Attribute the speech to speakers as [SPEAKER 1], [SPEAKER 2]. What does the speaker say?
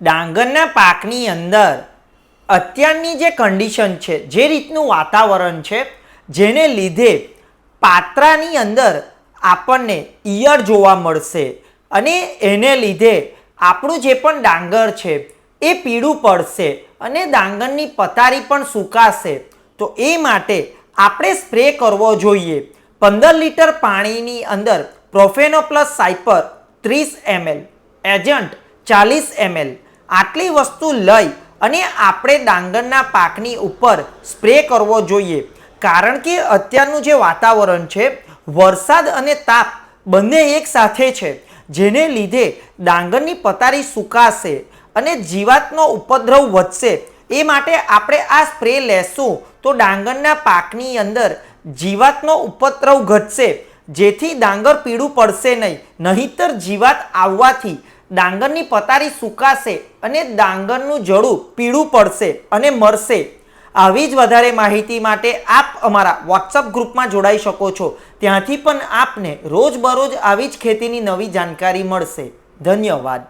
[SPEAKER 1] ડાંગરના પાકની અંદર અત્યારની જે કન્ડિશન છે, જે રીતનું વાતાવરણ છે, જેને લીધે પાત્રાની અંદર આપણને ઈયળ જોવા મળશે અને એને લીધે આપણું જે પણ ડાંગર છે, એ પીળું પડશે અને ડાંગરની પતારી પણ સુકાશે. તો એ માટે આપણે સ્પ્રે કરવો જોઈએ. પંદર લીટર પાણીની અંદર પ્રોફેનો પ્લસ સાયપર ત્રીસ એમએલ, એજન્ટ ચાલીસ એમએલ આટલી વસ્તુ લઈ અને આપણે ડાંગરના પાકની ઉપર સ્પ્રે કરવો જોઈએ. કારણ કે અત્યારનું જે વાતાવરણ છે, વરસાદ અને તાપ બંને એક સાથે છે, જેને લીધે ડાંગરની પતારી સુકાશે અને જીવાતનો ઉપદ્રવ વધશે. એ માટે આપણે આ સ્પ્રે લેશું તો ડાંગરના પાકની અંદર જીવાતનો ઉપદ્રવ ઘટશે. જેથી ડાંગર પીળું પડશે નહીં. નહીતર જીવાત આવવાથી ડાંગરની પતારી સુકાશે અને ડાંગરનું જડું પીળું પડશે અને મરશે. આવી જ વધારે માહિતી માટે આપ અમારા વોટ્સઅપ ગ્રુપમાં જોડાઈ શકો છો. ત્યાંથી પણ આપને રોજબરોજ આવી જ ખેતીની નવી જાણકારી મળશે. ધન્યવાદ.